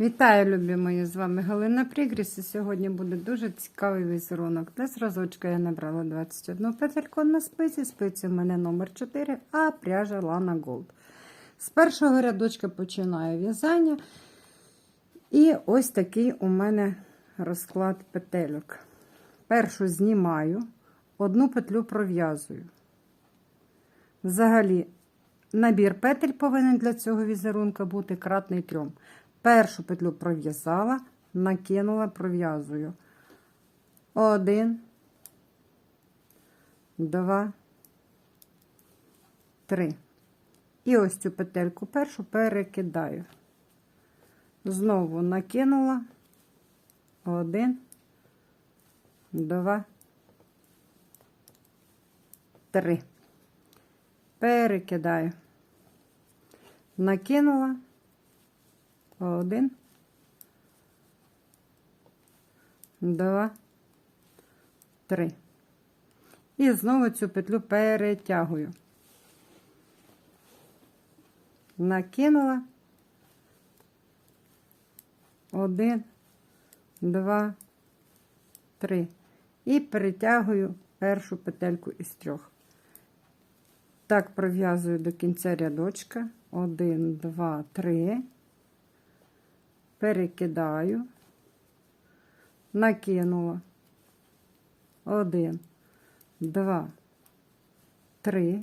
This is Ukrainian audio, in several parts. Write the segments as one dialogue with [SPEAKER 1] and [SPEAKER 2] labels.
[SPEAKER 1] Вітаю, любі мої! З вами Галина Прігріс. І сьогодні буде дуже цікавий візерунок. Для зразочка я набрала 21 петельку на спиці. Спиці в мене номер 4, а пряжа Lana Gold. З першого рядочка починаю в'язання. І ось такий у мене розклад петельок. Першу знімаю, одну петлю пров'язую. Взагалі, набір петель повинен для цього візерунка бути кратний трьом. Першу петлю пров'язала, накинула, пров'язую. Один, два, три. І ось цю петельку першу перекидаю. Знову накинула. Один, два, три. Перекидаю. Накинула. Один. Два. Три. І знову цю петлю перетягую. Накинула. Один, два, три. І перетягую першу петельку із трьох. Так пров'язую до кінця рядочка. Один, два, три перекидаю, накинула. Один, два, три.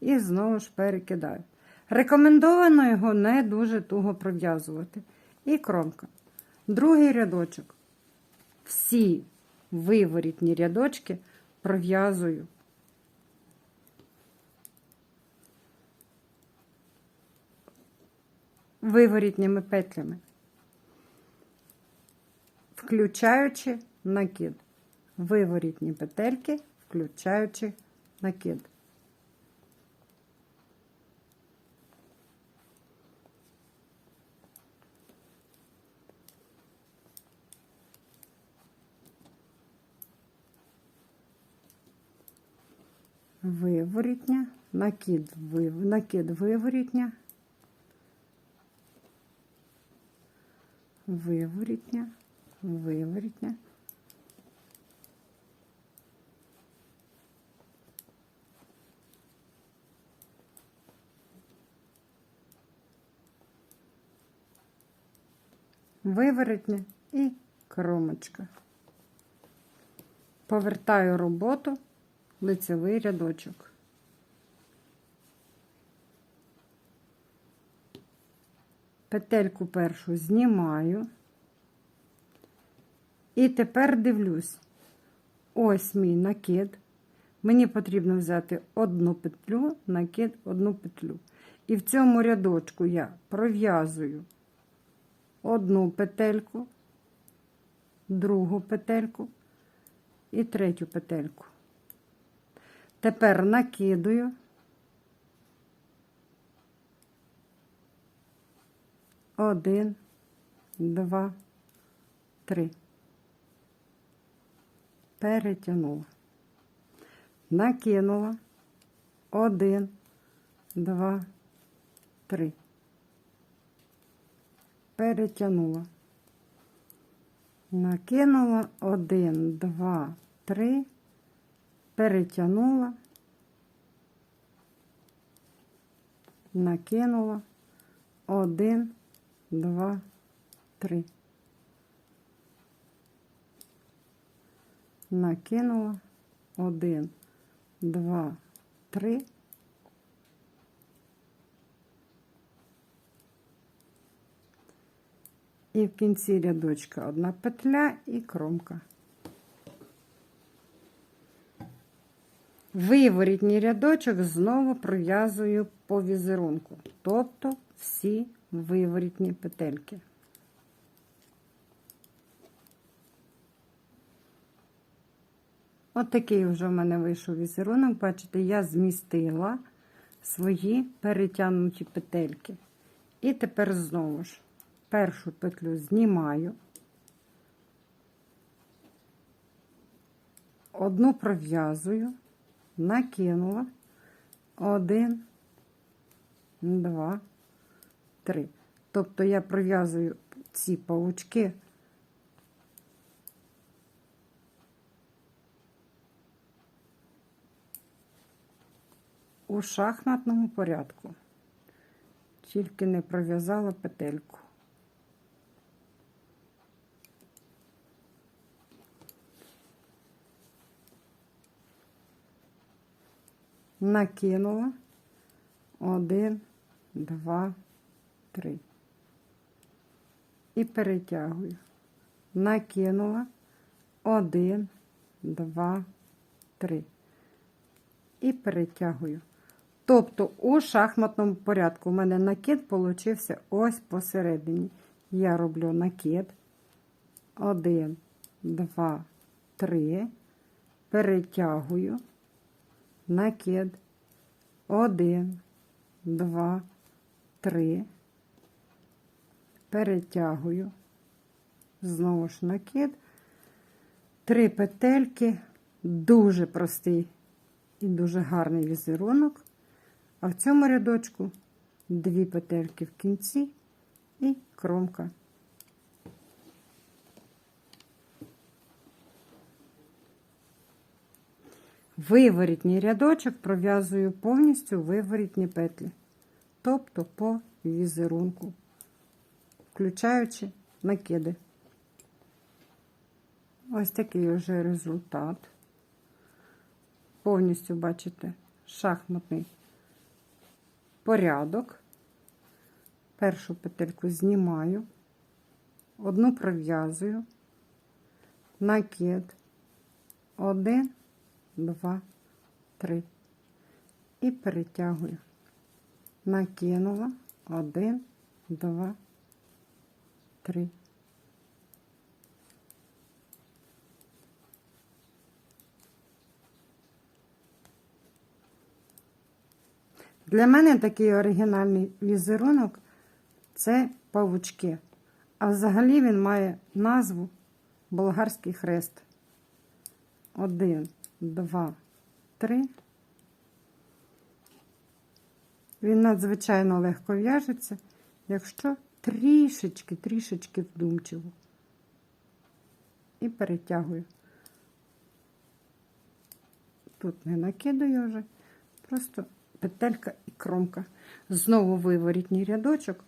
[SPEAKER 1] І знову ж перекидаю. Рекомендовано його не дуже туго пров'язувати. І кромка. Другий рядочок. Всі виворітні рядочки пров'язую виворітніми петлями, включаючи накид. Виворітні петельки, включаючи накид. Виворітня, накид, вив, накид виворітня, виворітня, виворітня. Виворотня і кромочка. Повертаю роботу лицевий рядочок. Петельку першу знімаю. І тепер дивлюсь, ось мій накид. Мені потрібно взяти одну петлю, накид, одну петлю. І в цьому рядочку я пров'язую одну петельку, другу петельку і третю петельку. Тепер накидую. Один, два, три. Перетягнула. Накинула. Один, два, три. Перетягнула. Накинула один, два, три перетягнула, накинула один, два, три. Накинула один, два, три. І в кінці рядочка одна петля і кромка. Виворітній рядочок знову пров'язую по візерунку, тобто всі виворітні петельки. От такий вже в мене вийшов візерунок. Бачите, я змістила свої перетягнуті петельки. І тепер знову ж першу петлю знімаю, одну пров'язую накинула один, два, три. Тобто я пров'язую ці павучки у шахматному порядку. Тільки не пров'язала петельку. Накинула. Один, два, три. І перетягую. Накинула. Один, два, три. І перетягую. Тобто у шахматному порядку у мене накид получився ось посередині. Я роблю накид. Один, два, три. Перетягую. Накид. Один, два, три. Перетягую. Знову ж накид. Три петельки. Дуже простий і дуже гарний візерунок. А в цьому рядочку дві петельки в кінці і кромка. Виворітній рядочок пров'язую повністю виворітні петлі, тобто по візерунку, включаючи накиди. Ось такий вже результат. Повністю бачите шахматний порядок. Першу петельку знімаю, одну пров'язую, накид, один, два, три. І перетягую. Накинула, один, два, три. Для мене такий оригінальний візерунок це павучки. А взагалі він має назву Болгарський хрест. Один, два, три. Він надзвичайно легко в'яжеться, якщо трішечки, трішечки вдумчиво. І перетягую. Тут не накидаю вже, просто петелька і кромка. Знову виворітній рядочок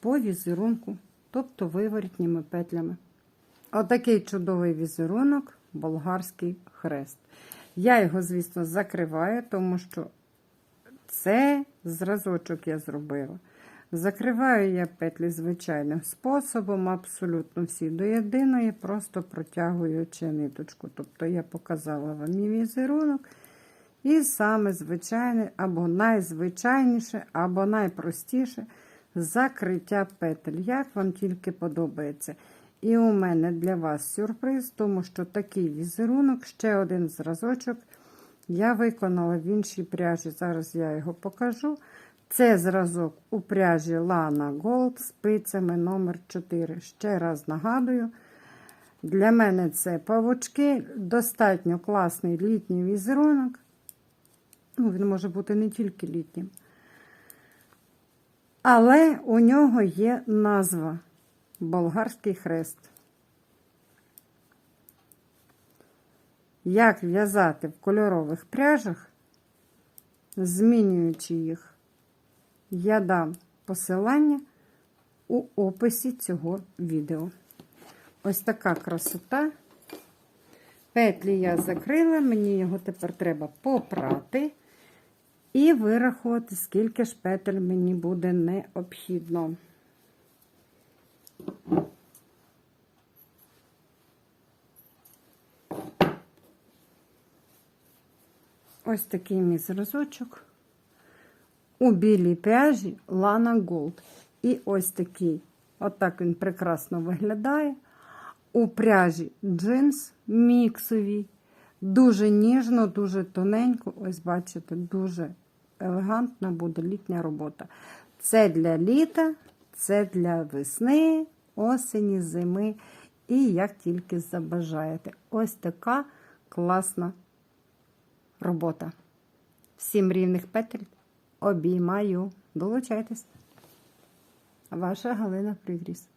[SPEAKER 1] по візерунку, тобто виворітніми петлями. Отакий чудовий візерунок, болгарський хрест. Я його, звісно, закриваю, тому що це зразочок я зробила. Закриваю я петлі звичайним способом, абсолютно всі до єдиної, просто протягуючи ниточку. Тобто я показала вам мій візерунок. І саме звичайне, або найзвичайніше, або найпростіше закриття петель, як вам тільки подобається. І у мене для вас сюрприз, тому що такий візерунок, ще один зразочок, я виконала в іншій пряжі. Зараз я його покажу. Це зразок у пряжі Lana Gold спицями номер 4 Ще раз нагадую, для мене це павучки, достатньо класний літній візерунок. Ну, він може бути не тільки літнім. Але у нього є назва Болгарський хрест. Як в'язати в кольорових пряжах, змінюючи їх, я дам посилання у описі цього відео. Ось така красота. Петлі я закрила, мені його тепер треба попрати і вирахувати, скільки ж петель мені буде необхідно. Ось такий мій зразочок. У білій пряжі Lana Gold. І ось такий, отак він прекрасно виглядає. У пряжі джинс міксовий. Дуже ніжно, дуже тоненько. Ось, бачите, дуже елегантна буде літня робота. Це для літа, це для весни, осені, зими. І як тільки забажаєте. Ось така класна робота. Всім рівних петель обіймаю. Долучайтесь. Ваша Галина Пригріс.